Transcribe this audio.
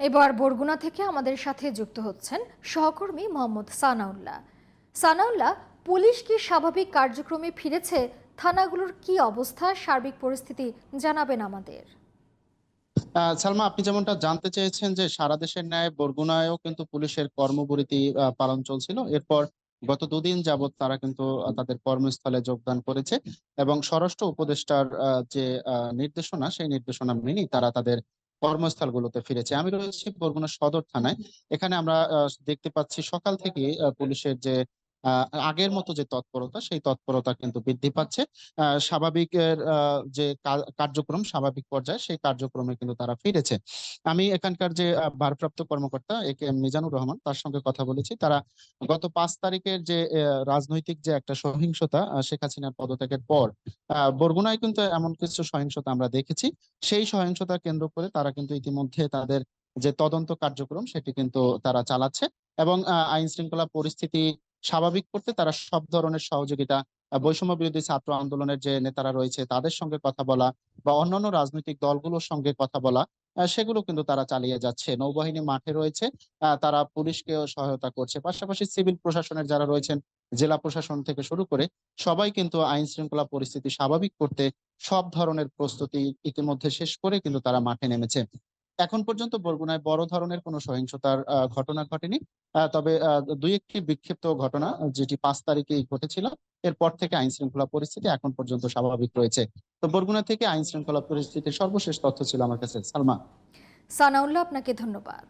এবার বরগুনা থেকে আমাদের সাথে যুক্ত হচ্ছেন সহকর্মী মোহাম্মদ সানাউল্লাহ। সানাউল্লাহ, পুলিশ কি স্বাভাবিক কার্যক্রমে ফিরেছে? থানাগুলোর কি অবস্থা? সার্বিক পরিস্থিতি জানাবেন আমাদের। সালমা, আপনি যেমনটা জানতে চেয়েছেন যে সারা দেশের ন্যায় বরগুনায়ও কিন্তু পুলিশের কর্মবিরতি পালন চলছিল। এরপর গত দুদিন যাবৎ তারা কিন্তু তাদের কর্মস্থলে যোগদান করেছে এবং স্বরাষ্ট্র উপদেষ্টার যে নির্দেশনা, সেই নির্দেশনা মেনেই তারা তাদের কর্মস্থলগুলোতে ফিরেছে। আমি রয়েছি বরগুনা সদর থানায়। এখানে আমরা দেখতে পাচ্ছি সকাল থেকে পুলিশের যে আগের মতো যে তৎপরতা, সেই তৎপরতা কিন্তু বৃদ্ধি পাচ্ছে। স্বাভাবিকের যে কার্যক্রম, স্বাভাবিক পর্যায়ে সেই কার্যক্রমে কিন্তু তারা ফিরেছে। আমি এখানকার যে ভারপ্রাপ্ত কর্মকর্তা A K M Mizanur Rahman, তার সঙ্গে কথা বলেছি। তারা গত পাঁচ তারিখের যে রাজনৈতিক যে একটা সহিংসতা শেখ হাসিনার পদত্যাগের পর বরগুনায় কিন্তু এমন কিছু সহিংসতা আমরা দেখেছি। সেই সহিংসতা কেন্দ্র করে তারা কিন্তু ইতিমধ্যে তাদের যে তদন্ত কার্যক্রম, সেটি কিন্তু তারা চালাচ্ছে এবং আইন শৃঙ্খলা পরিস্থিতি স্বাভাবিক করতে তারা সব ধরনের সহযোগিতা বৈষম্য বিরোধী ছাত্র আন্দোলনের যে নেতারা রয়েছে তাদের সঙ্গে কথা বলা বা অন্যান্য রাজনৈতিক দলগুলোর সঙ্গে কথা বলা সেগুলো কিন্তু তারা চালিয়ে যাচ্ছে। নৌবাহিনী মাঠে রয়েছে তারা পুলিশকেও সহায়তা করছে। পাশাপাশি সিভিল প্রশাসনের যারা রয়েছেন, জেলা প্রশাসন থেকে শুরু করে সবাই কিন্তু আইন শৃঙ্খলা পরিস্থিতি স্বাভাবিক করতে সব ধরনের প্রস্তুতি ইতিমধ্যে শেষ করে কিন্তু তারা মাঠে নেমেছে। এখন পর্যন্ত বরগুনায় বড় ধরনের কোনো সহিংসতার ঘটনা ঘটেনি। তবে দুই একটি বিক্ষিপ্ত ঘটনা, যেটি পাঁচ তারিখেই ঘটেছিল, এরপর থেকে আইন শৃঙ্খলা পরিস্থিতি এখন পর্যন্ত স্বাভাবিক রয়েছে। তো বরগুনা থেকে আইন শৃঙ্খলা পরিস্থিতির সর্বশেষ তথ্য ছিল আমার কাছে। সালমা। সানাউল্লাহ, আপনাকে ধন্যবাদ।